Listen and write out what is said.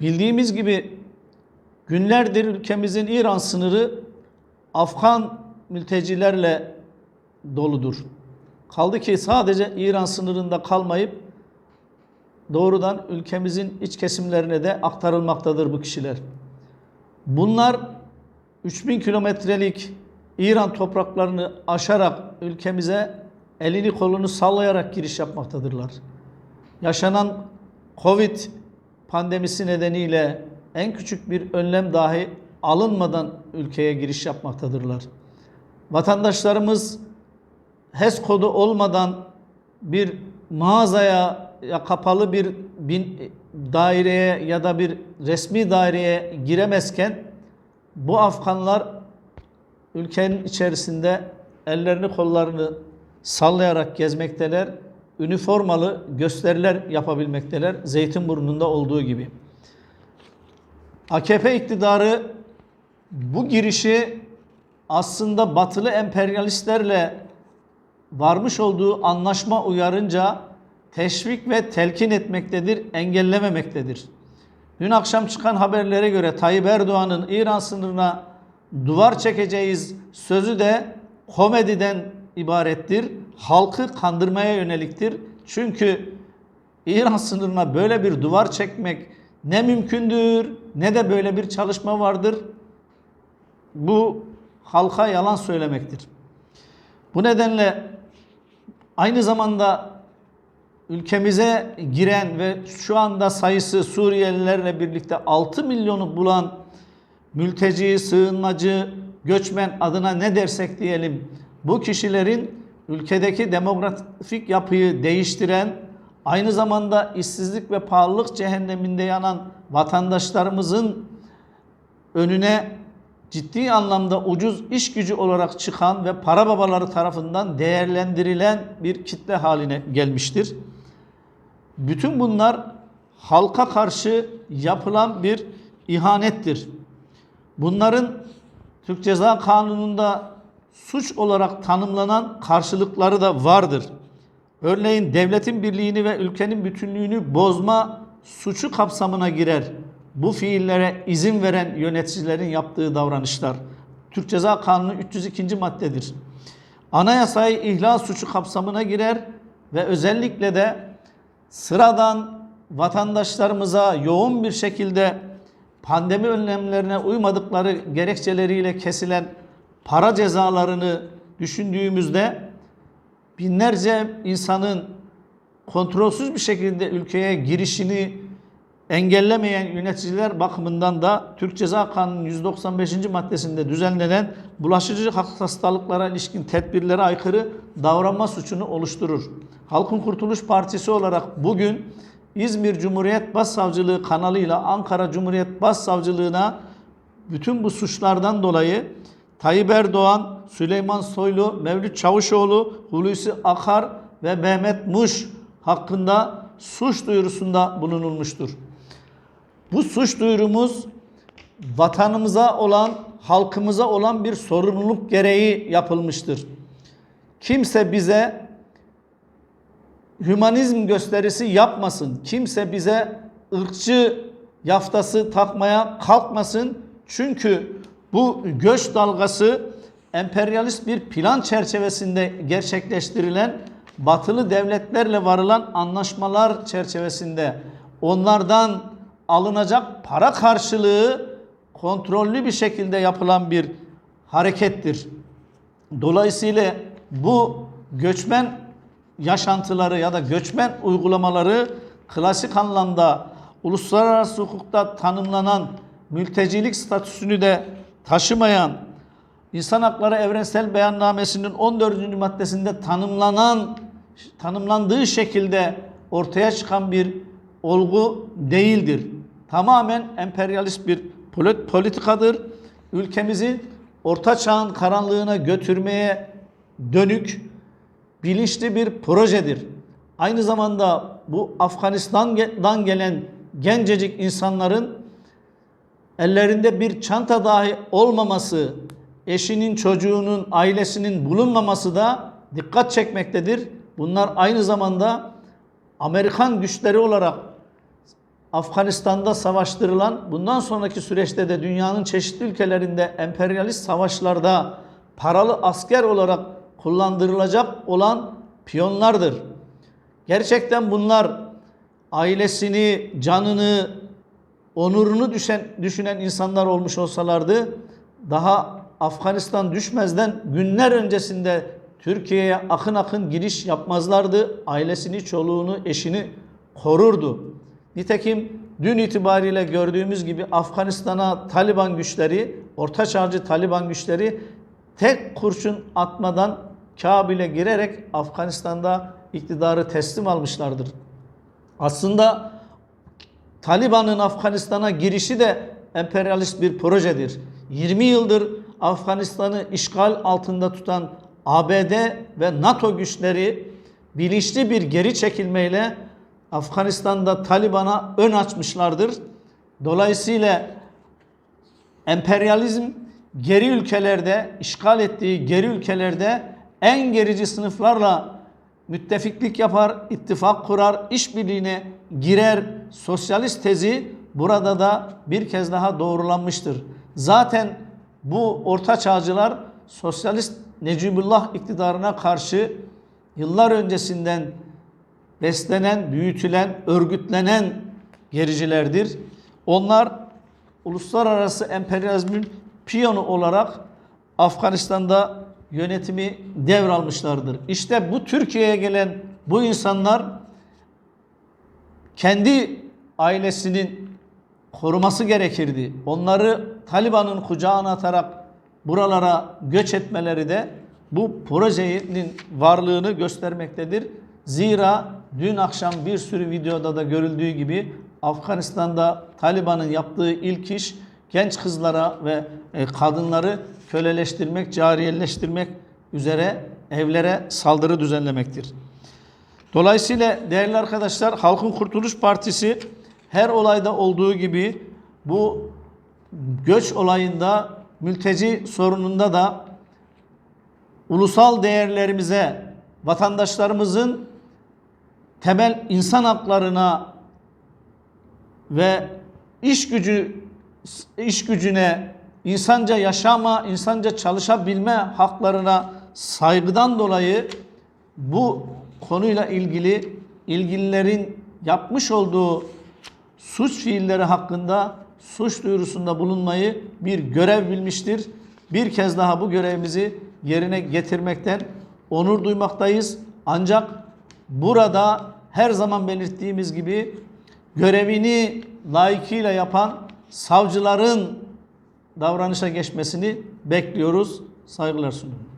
Bildiğimiz gibi günlerdir ülkemizin İran sınırı Afgan mültecilerle doludur. Kaldı ki sadece İran sınırında kalmayıp doğrudan ülkemizin iç kesimlerine de aktarılmaktadır bu kişiler. Bunlar 3000 kilometrelik İran topraklarını aşarak ülkemize elini kolunu sallayarak giriş yapmaktadırlar. Yaşanan Covid pandemisi nedeniyle en küçük bir önlem dahi alınmadan ülkeye giriş yapmaktadırlar. Vatandaşlarımız HES kodu olmadan bir mağazaya ya kapalı bir bin, daireye ya da bir resmi daireye giremezken bu Afganlar ülkenin içerisinde ellerini kollarını sallayarak gezmekteler. Üniformalı gösteriler yapabilmekteler. Zeytinburnu'nda olduğu gibi. AKP iktidarı bu girişi aslında batılı emperyalistlerle varmış olduğu anlaşma uyarınca teşvik ve telkin etmektedir, engellememektedir. Dün akşam çıkan haberlere göre Tayyip Erdoğan'ın İran sınırına duvar çekeceğiz sözü de komediden ibarettir. Halkı kandırmaya yöneliktir. Çünkü İran sınırına böyle bir duvar çekmek ne mümkündür ne de böyle bir çalışma vardır. Bu halka yalan söylemektir. Bu nedenle aynı zamanda ülkemize giren ve şu anda sayısı Suriyelilerle birlikte 6 milyonu bulan mülteci, sığınmacı, göçmen adına ne dersek diyelim bu kişilerin ülkedeki demografik yapıyı değiştiren aynı zamanda işsizlik ve pahalılık cehenneminde yanan vatandaşlarımızın önüne ciddi anlamda ucuz iş gücü olarak çıkan ve para babaları tarafından değerlendirilen bir kitle haline gelmiştir. Bütün bunlar halka karşı yapılan bir ihanettir. Bunların Türk Ceza Kanunu'nda suç olarak tanımlanan karşılıkları da vardır. Örneğin devletin birliğini ve ülkenin bütünlüğünü bozma suçu kapsamına girer. Bu fiillere izin veren yöneticilerin yaptığı davranışlar. Türk Ceza Kanunu 302. maddedir. Anayasayı ihlal suçu kapsamına girer ve özellikle de sıradan vatandaşlarımıza yoğun bir şekilde pandemi önlemlerine uymadıkları gerekçeleriyle kesilen para cezalarını düşündüğümüzde binlerce insanın kontrolsüz bir şekilde ülkeye girişini engellemeyen yöneticiler bakımından da Türk Ceza Kanunu 195. maddesinde düzenlenen bulaşıcı hastalıklara ilişkin tedbirlere aykırı davranma suçunu oluşturur. Halkın Kurtuluş Partisi olarak bugün İzmir Cumhuriyet Başsavcılığı kanalıyla Ankara Cumhuriyet Başsavcılığına bütün bu suçlardan dolayı Tayyip Erdoğan, Süleyman Soylu, Mevlüt Çavuşoğlu, Hulusi Akar ve Mehmet Muş hakkında suç duyurusunda bulunulmuştur. Bu suç duyurumuz vatanımıza olan, halkımıza olan bir sorumluluk gereği yapılmıştır. Kimse bize hümanizm gösterisi yapmasın. Kimse bize ırkçı yaftası takmaya kalkmasın. Çünkü bu göç dalgası emperyalist bir plan çerçevesinde gerçekleştirilen batılı devletlerle varılan anlaşmalar çerçevesinde onlardan alınacak para karşılığı kontrollü bir şekilde yapılan bir harekettir. Dolayısıyla bu göçmen yaşantıları ya da göçmen uygulamaları klasik anlamda uluslararası hukukta tanımlanan mültecilik statüsünü de taşımayan İnsan Hakları Evrensel Beyannamesi'nin 14. maddesinde tanımlanan tanımlandığı şekilde ortaya çıkan bir olgu değildir. Tamamen emperyalist bir politikadır. Ülkemizi orta çağın karanlığına götürmeye dönük bilinçli bir projedir. Aynı zamanda bu Afganistan'dan gelen gencecik insanların ellerinde bir çanta dahi olmaması, eşinin, çocuğunun, ailesinin bulunmaması da dikkat çekmektedir. Bunlar aynı zamanda Amerikan güçleri olarak Afganistan'da savaştırılan, bundan sonraki süreçte de dünyanın çeşitli ülkelerinde emperyalist savaşlarda paralı asker olarak kullandırılacak olan piyonlardır. Gerçekten bunlar ailesini, canını, onurunu düşen, düşünen insanlar olmuş olsalardı daha Afganistan düşmezden günler öncesinde Türkiye'ye akın akın giriş yapmazlardı. Ailesini, çoluğunu, eşini korurdu. Nitekim dün itibariyle gördüğümüz gibi Afganistan'a Taliban güçleri, Orta Çağcı Taliban güçleri tek kurşun atmadan Kabil'e girerek Afganistan'da iktidarı teslim almışlardır. Aslında Taliban'ın Afganistan'a girişi de emperyalist bir projedir. 20 yıldır Afganistan'ı işgal altında tutan ABD ve NATO güçleri bilinçli bir geri çekilmeyle Afganistan'da Taliban'a ön açmışlardır. Dolayısıyla emperyalizm geri ülkelerde, işgal ettiği geri ülkelerde en gerici sınıflarla müttefiklik yapar, ittifak kurar, işbirliğine girer. Sosyalist tezi burada da bir kez daha doğrulanmıştır. Zaten bu orta çağcılar sosyalist Necibullah iktidarına karşı yıllar öncesinden beslenen, büyütülen, örgütlenen gericilerdir. Onlar uluslararası emperyalizmin piyonu olarak Afganistan'da yönetimi devralmışlardır. İşte bu Türkiye'ye gelen bu insanlar kendi ailesinin koruması gerekirdi. Onları Taliban'ın kucağına atarak buralara göç etmeleri de bu projenin varlığını göstermektedir. Zira dün akşam bir sürü videoda da görüldüğü gibi Afganistan'da Taliban'ın yaptığı ilk iş genç kızlara ve e, kadınları köleleştirmek, cariyeleştirmek üzere evlere saldırı düzenlemektir. Dolayısıyla değerli arkadaşlar Halkın Kurtuluş Partisi her olayda olduğu gibi bu göç olayında mülteci sorununda da ulusal değerlerimize, vatandaşlarımızın temel insan haklarına ve iş gücü iş gücüne, insanca yaşama, insanca çalışabilme haklarına saygıdan dolayı bu konuyla ilgili ilgililerin yapmış olduğu suç fiilleri hakkında suç duyurusunda bulunmayı bir görev bilmiştir. Bir kez daha bu görevimizi yerine getirmekten onur duymaktayız. Ancak burada her zaman belirttiğimiz gibi görevini layıkıyla yapan savcıların davranışa geçmesini bekliyoruz. Saygılar sunuyorum.